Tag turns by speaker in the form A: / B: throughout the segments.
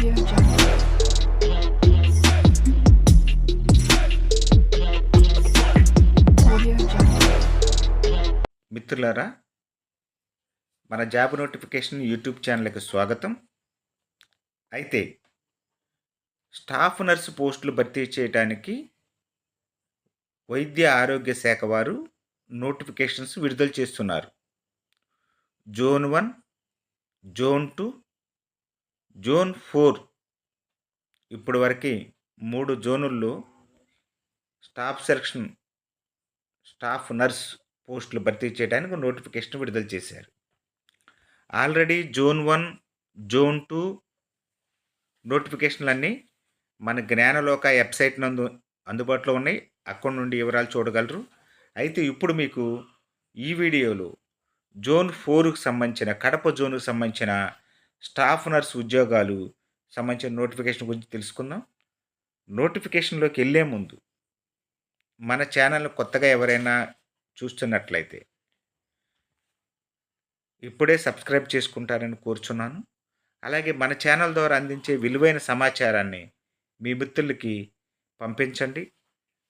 A: మిత్రులారా మన job notification YouTube ఛానల్కి స్వాగతం. అయితే స్టాఫ్ నర్సు పోస్టులు భర్తీ చేయడానికి వైద్య ఆరోగ్య శాఖ వారు నోటిఫికేషన్స్ విడుదల చేస్తున్నారు. Zone one zone two zone four. ఇప్పటి వరకు మూడు జోనుల్లో స్టాఫ్ సెలక్షన్ స్టాఫ్ నర్స్ పోస్టులు భర్తీ చేయడానికి నోటిఫికేషన్ విడుదల చేశారు. Already zone one zone two నోటిఫికేషన్లన్నీ మన జ్ఞానలోక వెబ్సైట్ నందు అందుబాటులో ఉన్నాయి. అక్కడ నుండి వివరాలు చూడగలరు. అయితే ఇప్పుడు మీకు ఈ వీడియోలో జోన్ ఫోర్కు సంబంధించిన కడప జోన్కు సంబంధించిన స్టాఫ్ నర్స్ ఉద్యోగాలు సంబంధించిన నోటిఫికేషన్ గురించి తెలుసుకుందాం. నోటిఫికేషన్లోకి వెళ్ళే ముందు మన ఛానల్ కొత్తగా ఎవరైనా చూస్తున్నట్లయితే ఇప్పుడే సబ్స్క్రైబ్ చేసుకుంటారని కోరుచున్నాను. అలాగే మన ఛానల్ ద్వారా అందించే విలువైన సమాచారాన్ని మీ మిత్రులకి పంపించండి.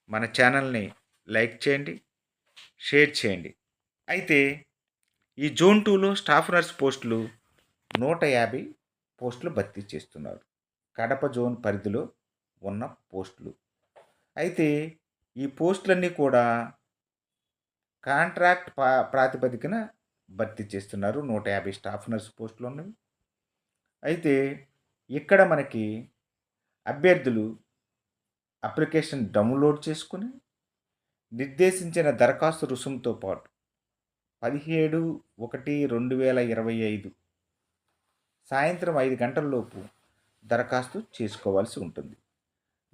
A: మన ఛానల్ని లైక్ చేయండి షేర్ చేయండి. అయితే ఈ జోన్ టూలో స్టాఫ్ నర్స్ పోస్టులు నూట యాభై పోస్టులు భర్తీ చేస్తున్నారు కడప జోన్ పరిధిలో ఉన్న పోస్టులు. అయితే ఈ పోస్టులన్నీ కూడా కాంట్రాక్ట్ పా ప్రాతిపదికన భర్తీ చేస్తున్నారు. నూట యాభై స్టాఫ్ నర్స్ పోస్టులు ఉన్నవి. అయితే ఇక్కడ మనకి అభ్యర్థులు అప్లికేషన్ డౌన్లోడ్ చేసుకుని నిర్దేశించిన దరఖాస్తు రుసుముతో పాటు పదిహేడు ఒకటి రెండు వేల ఇరవై ఐదు సాయంత్రం ఐదు గంటలలోపు దరఖాస్తు చేసుకోవాల్సి ఉంటుంది.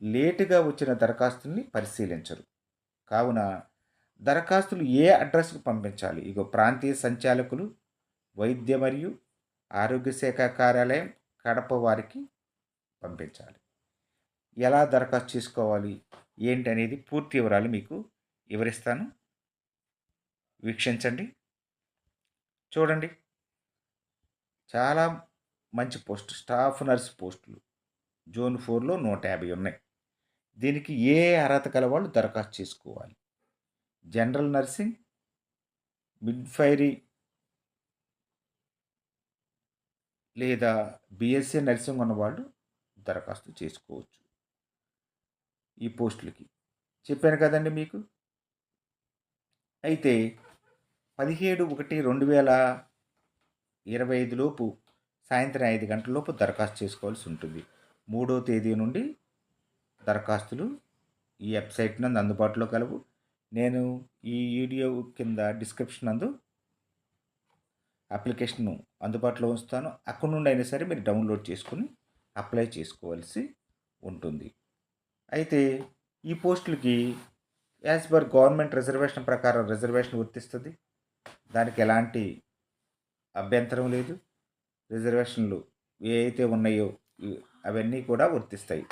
A: లేటుగా వచ్చిన దరఖాస్తుల్ని పరిశీలించరు. కావున దరఖాస్తులు ఏ అడ్రస్కు పంపించాలి? ఇగో ప్రాంతీయ సంచాలకులు వైద్య మరియు ఆరోగ్య శాఖ కార్యాలయం కడప వారికి పంపించాలి. ఎలా దరఖాస్తు చేసుకోవాలి? ఏంటి అనేది పూర్తి వివరాలు మీకు వివరిస్తాను. వీక్షించండి. చూడండి. చాలా మంచి పోస్ట్ స్టాఫ్ నర్స్ పోస్టులు. జోన్ ఫోర్లో నూట యాభై ఉన్నాయి. దీనికి ఏ అర్హత కల వాళ్ళు దరఖాస్తు చేసుకోవాలి? జనరల్ నర్సింగ్ మిడ్ఫైరీ లేదా బీఎస్సీ నర్సింగ్ ఉన్నవాళ్ళు దరఖాస్తు చేసుకోవచ్చు ఈ పోస్టులకి. చెప్పాను కదండి మీకు? అయితే పదిహేడు ఒకటి రెండు వేల ఇరవై ఐదులోపు సాయంత్రం ఐదు గంటలలోపు దరఖాస్తు చేసుకోవాల్సి ఉంటుంది. మూడో తేదీ నుండి దరఖాస్తులు ఈ వెబ్సైట్ నందు అందుబాటులో కలవు. నేను ఈ వీడియో కింద డిస్క్రిప్షన్ నందు అప్లికేషన్ అందుబాటులో ఉంచుతాను. అక్కడ నుండి అయినా సరే మీరు డౌన్లోడ్ చేసుకుని అప్లై చేసుకోవాల్సి ఉంటుంది. అయితే ఈ పోస్టులకి యాజ్ పర్ గవర్నమెంట్ రిజర్వేషన్ ప్రకారం రిజర్వేషన్ వర్తిస్తుంది. దానికి ఎలాంటి అభ్యంతరం లేదు. రిజర్వేషన్లు ఏవైతే ఉన్నాయో అవన్నీ కూడా వర్తిస్తాయి.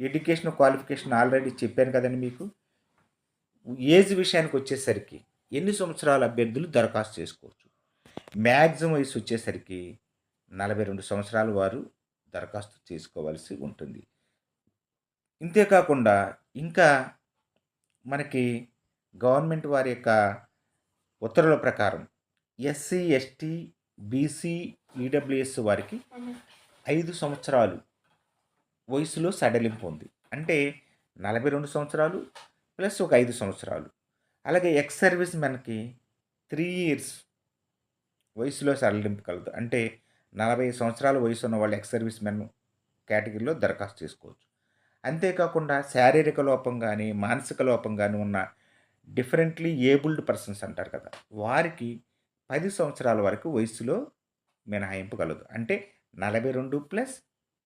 A: ఎడ్యుకేషన్ క్వాలిఫికేషన్ ఆల్రెడీ చెప్పాను కదండి మీకు. ఏజ్ విషయానికి వచ్చేసరికి ఎన్ని సంవత్సరాల అభ్యర్థులు దరఖాస్తు చేసుకోవచ్చు? మ్యాక్సిమం వయసు వచ్చేసరికి నలభై రెండు సంవత్సరాల వారు దరఖాస్తు చేసుకోవాల్సి ఉంటుంది. ఇంతేకాకుండా ఇంకా మనకి గవర్నమెంట్ వారి యొక్క ఉత్తర్వుల ప్రకారం ఎస్సీ ఎస్టీ బీసీ ఈడబ్ల్యూఎస్ వారికి ఐదు సంవత్సరాలు వయసులో సడలింపు ఉంది. అంటే నలభై రెండు సంవత్సరాలు ప్లస్ ఒక ఐదు సంవత్సరాలు. అలాగే ఎక్స్ సర్వీస్ మెన్కి త్రీ ఇయర్స్ వయసులో సడలింపు కలదు. అంటే నలభై సంవత్సరాల వయసు ఉన్న వాళ్ళు ఎక్స్ సర్వీస్ మెన్ కేటగిరీలో దరఖాస్తు చేసుకోవచ్చు. అంతేకాకుండా శారీరక లోపం కానీ మానసిక లోపం కానీ ఉన్న డిఫరెంట్లీ ఏబుల్డ్ పర్సన్స్ అంటారు కదా వారికి పది సంవత్సరాల వరకు వయసులో మినహాయింపు కలదు. అంటే నలభై రెండు ప్లస్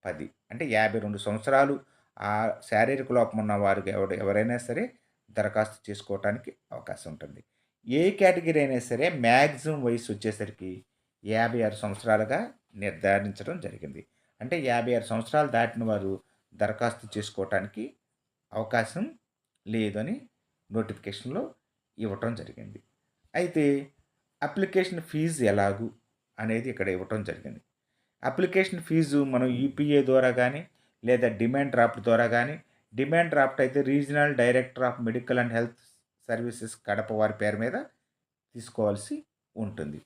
A: పది. అంటే యాభై రెండు సంవత్సరాలు ఆ శారీరక లోపం ఉన్న వారికి ఎవరు ఎవరైనా సరే దరఖాస్తు చేసుకోవటానికి అవకాశం ఉంటుంది. ఏ కేటగిరీ అయినా సరే మ్యాక్సిమం వయసు వచ్చేసరికి యాభై ఆరు సంవత్సరాలుగా నిర్ధారించడం జరిగింది. అంటే యాభై ఆరు సంవత్సరాలు దాటిన వారు దరఖాస్తు చేసుకోవటానికి అవకాశం లేదని నోటిఫికేషన్లో ఇవ్వటం జరిగింది. అయితే అప్లికేషన్ ఫీజు ఎలాగూ? అనేది ఇక్కడ ఇవ్వటం జరిగింది. అప్లికేషన్ ఫీజు మనం యూపీఏ ద్వారా కానీ లేదా డిమాండ్ డ్రాఫ్ట్ ద్వారా కానీ డిమాండ్ డ్రాఫ్ట్ అయితే regional director of medical and health services Kadapa వారి పేరు మీద తీసుకోవాల్సి ఉంటుంది.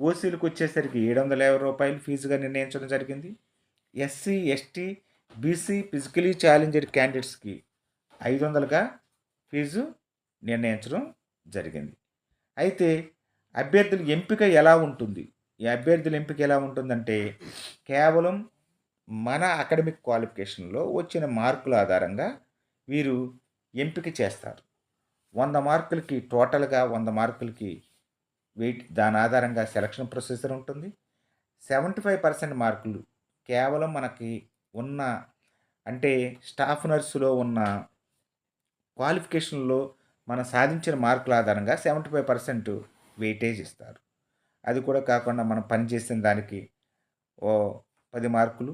A: ఓసీలకు వచ్చేసరికి ఏడు వందల యాభై రూపాయలు ఫీజుగా నిర్ణయించడం జరిగింది. SC ST BC physically challenged క్యాండిడేట్స్కి ఐదు వందలుగా ఫీజు నిర్ణయించడం జరిగింది. అయితే అభ్యర్థుల ఎంపిక ఎలా ఉంటుంది? ఈ అభ్యర్థుల ఎంపిక ఎలా ఉంటుందంటే కేవలం మన అకాడమిక్ క్వాలిఫికేషన్లో వచ్చిన మార్కుల ఆధారంగా వీరు ఎంపిక చేస్తారు. వంద మార్కులకి టోటల్గా వంద మార్కులకి వెయిట్ దాని ఆధారంగా సెలక్షన్ ప్రొసీజర్ ఉంటుంది. సెవెంటీ ఫైవ్ పర్సెంట్ మార్కులు కేవలం మనకి ఉన్న అంటే స్టాఫ్ నర్సులో ఉన్న క్వాలిఫికేషన్లో మనం సాధించిన మార్కుల ఆధారంగా సెవెంటీ ఫైవ్ పర్సెంట్ వెయిటేజ్ ఇస్తారు. అది కూడా కాకుండా మనం పనిచేసిన దానికి ఓ పది మార్కులు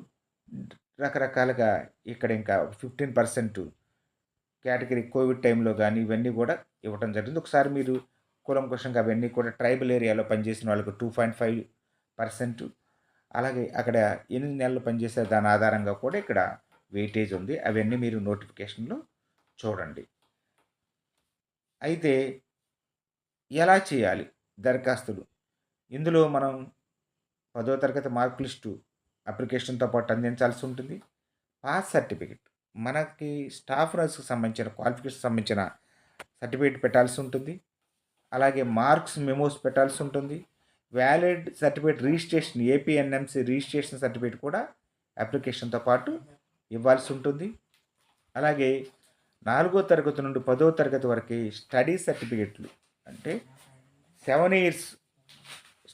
A: రకరకాలుగా ఇక్కడ ఇంకా ఫిఫ్టీన్ పర్సెంట్ కేటగిరీ కోవిడ్ టైంలో కానీ ఇవన్నీ కూడా ఇవ్వడం జరిగింది. ఒకసారి మీరు కూలంకుషంగా అవన్నీ కూడా ట్రైబల్ ఏరియాలో పనిచేసిన వాళ్ళకు టూ పాయింట్ ఫైవ్ పర్సెంట్ అలాగే అక్కడ ఎనిమిది నెలలు పనిచేసే దాని ఆధారంగా కూడా ఇక్కడ వెయిటేజ్ ఉంది. అవన్నీ మీరు నోటిఫికేషన్లో చూడండి. అయితే ఎలా చేయాలి దరఖాస్తులు? ఇందులో మనం పదో తరగతి మార్క్ లిస్టు అప్లికేషన్తో పాటు అందించాల్సి ఉంటుంది. పాస్ సర్టిఫికెట్ మనకి స్టాఫ్ నర్స్కి సంబంధించిన క్వాలిఫికేషన్ సంబంధించిన సర్టిఫికేట్ పెట్టాల్సి ఉంటుంది. అలాగే మార్క్స్ మెమోస్ పెట్టాల్సి ఉంటుంది. Valid certificate registration APNMC registration certificate కూడా అప్లికేషన్తో పాటు ఇవ్వాల్సి ఉంటుంది. అలాగే నాలుగో తరగతి నుండి పదో తరగతి వరకు స్టడీ సర్టిఫికెట్లు అంటే సెవెన్ ఇయర్స్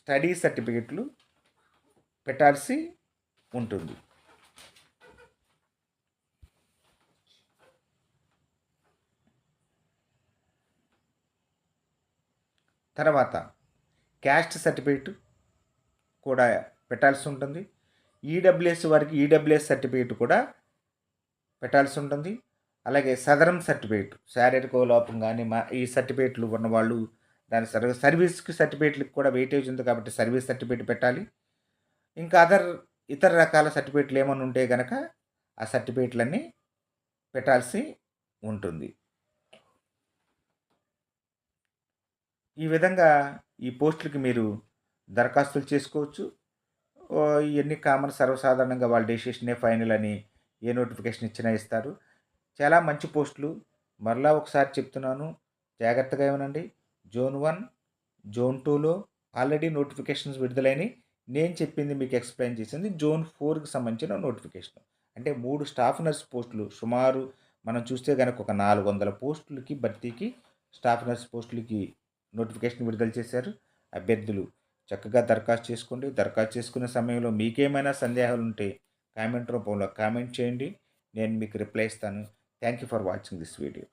A: స్టడీ సర్టిఫికెట్లు పెట్టాల్సి ఉంటుంది. తర్వాత క్యాస్ట్ సర్టిఫికేట్ కూడా పెట్టాల్సి ఉంటుంది. ఈడబ్ల్యూఎస్ వారికి ఈడబ్ల్యూఎస్ సర్టిఫికేట్ కూడా పెట్టాల్సి ఉంటుంది. అలాగే సదరం సర్టిఫికేట్ శారీరక లోపం కానీ మా ఈ సర్టిఫికేట్లు ఉన్నవాళ్ళు దాని సర్వ సర్వీస్కి సర్టిఫికేట్లకు కూడా వెయిటేజ్ ఉంది కాబట్టి సర్వీస్ సర్టిఫికేట్ పెట్టాలి. ఇంకా అదర్ ఇతర రకాల సర్టిఫికేట్లు ఏమైనా ఉంటే కనుక ఆ సర్టిఫికేట్లన్నీ పెట్టాల్సి ఉంటుంది. ఈ విధంగా ఈ పోస్టులకి మీరు దరఖాస్తులు చేసుకోవచ్చు. ఇవన్నీ కామన్ సర్వసాధారణంగా వాళ్ళ డెసిషనే ఫైనల్ అని ఏ నోటిఫికేషన్ ఇచ్చినా ఇస్తారు. చాలా మంచి పోస్టులు. మరలా ఒకసారి చెప్తున్నాను. జాగ్రత్తగా ఏమనండి జోన్ వన్ జోన్ టూలో ఆల్రెడీ నోటిఫికేషన్స్ విడుదలైనవి నేను చెప్పింది మీకు ఎక్స్ప్లెయిన్ చేసింది జోన్ ఫోర్కి సంబంధించిన నోటిఫికేషన్. అంటే మూడు స్టాఫ్ నర్స్ పోస్టులు సుమారు మనం చూస్తే కనుక ఒక నాలుగు వందల పోస్టులకి భర్తీకి స్టాఫ్ నర్స్ పోస్టులకి నోటిఫికేషన్ విడుదల చేశారు. అభ్యర్థులు చక్కగా దరఖాస్తు చేసుకోండి. దరఖాస్తు చేసుకునే సమయంలో మీకేమైనా సందేహాలు ఉంటే కామెంట్ రూపంలో కామెంట్ చేయండి. నేను మీకు రిప్లై ఇస్తాను. Thank you for watching this video.